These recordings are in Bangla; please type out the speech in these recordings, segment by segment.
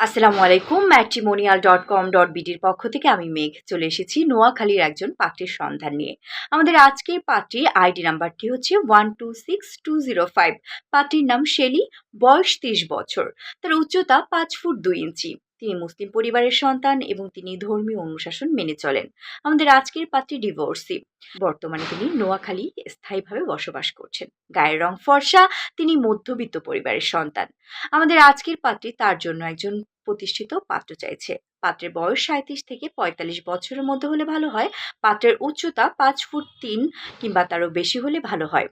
আসসালামু আলাইকুম ম্যাট্রিমোনিয়াল ডট কম ডট বিডির পক্ষ থেকে আমি মেঘ। চলে এসেছি নোয়াখালীর একজন পাত্রের সন্ধান নিয়ে। আমাদের আজকের পাত্রীর আইডি নাম্বারটি হচ্ছে one two six two zero five পাত্রীর নাম শেলি, বয়স তিরিশ বছর। তার উচ্চতা পাঁচ ফুট দুই ইঞ্চি। তিনি মুসলিম পরিবারের সন্তান এবং তিনি ধর্মীয় অনুশাসন মেনে চলেন। আমাদের আজকের পাত্রী ডিভোর্সি বর্তমানে তিনি নোয়াখালী স্থায়ীভাবে বসবাস করছেন। গায়ের রং ফর্সা, তিনি মধ্যবিত্ত পরিবারের সন্তান। আমাদের আজকের পাত্রী তার জন্য একজন প্রতিষ্ঠিত পাত্র চাইছে। পাত্রের বয়স সাঁত্রিশ থেকে পঁয়তাল্লিশ বছরের মধ্যে হলে ভালো হয়, পাত্রের উচ্চতা পাঁচ ফুট তিন কিংবা তারও বেশি হলে ভালো হয়।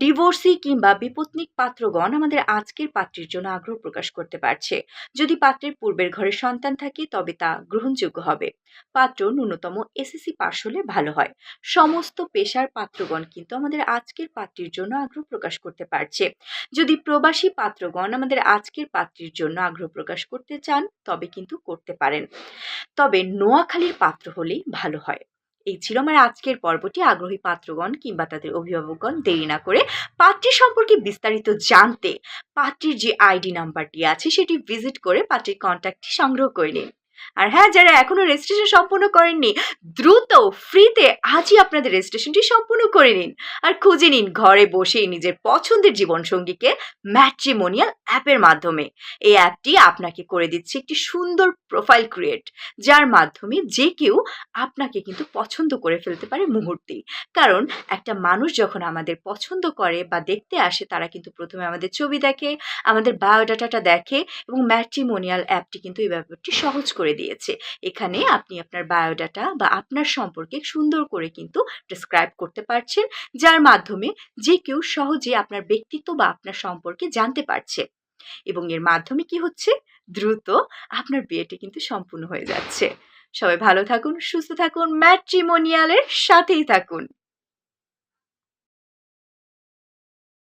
ডিভোর্সি কিংবা বিপত্নিক পাত্রগণ আমাদের আজকের পাত্রের জন্য আগ্রহ প্রকাশ করতে পারছে। যদি পাত্রের পূর্বের ঘরে সন্তান থাকে, তবে তা গ্রহণযোগ্য হবে। পাত্র ন্যূনতম এসএসসি পাশ হলে ভালো হয়। সমস্ত পেশার পাত্রগণ কিন্তু আমাদের আজকের পাত্রীর জন্য আগ্রহ প্রকাশ করতে পারছে। যদি প্রবাসী পাত্রগণ আমাদের আজকের পাত্রীর জন্য আগ্রহ প্রকাশ করতে চান, তবে কিন্তু করতে পারেন। তবে নোয়াখালীর পাত্র হলেই ভালো হয়। এই ছিল আমার আজকের পর্বটি। আগ্রহী পাত্রগণ কিংবা তাদের অভিভাবকগণ দেরি না করে পাত্রী সম্পর্কে বিস্তারিত জানতে পাত্রীর যে আইডি নাম্বারটি আছে, সেটি ভিজিট করে পাত্রীর কন্ট্যাক্টটি সংগ্রহ করে নিন। আর হ্যাঁ যারা এখনও রেজিস্ট্রেশন সম্পূর্ণ করেননি, দ্রুত ফ্রিতে আজই আপনাদের রেজিস্ট্রেশনটি সম্পূর্ণ করে নিন। আর খুঁজে নিন ঘরে বসেই নিজের পছন্দের জীবনসঙ্গীকে ম্যাট্রিমোনিয়াল অ্যাপের মাধ্যমে। এই অ্যাপটি আপনাকে করে দিচ্ছে একটি সুন্দর প্রোফাইল ক্রিয়েট যার মাধ্যমে যে কেউ আপনাকে কিন্তু পছন্দ করে ফেলতে পারে মুহূর্তেই। কারণ একটা মানুষ যখন আমাদের পছন্দ করে বা দেখতে আসে, তারা কিন্তু প্রথমে আমাদের ছবি দেখে, আমাদের বায়োডাটাটা দেখে এবং ম্যাট্রিমোনিয়াল অ্যাপটি কিন্তু এই ব্যাপারটি সহজ করে দিয়েছে। এখানে আপনি আপনার বায়োডাটা বা আপনার সম্পর্কে সুন্দর করে কিন্তু ডিসক্রাইব করতে পারছেন, যার মাধ্যমে যে কেউ সহজে আপনার ব্যক্তিত্ব বা আপনার সম্পর্কে জানতে পারছে। এবং এর মাধ্যমে কি হচ্ছে? দ্রুত আপনার বিয়েটি কিন্তু সম্পূর্ণ হয়ে যাচ্ছে। সবাই ভালো থাকুন, সুস্থ থাকুন ম্যাট্রিমোনিয়ালের সাথেই থাকুন।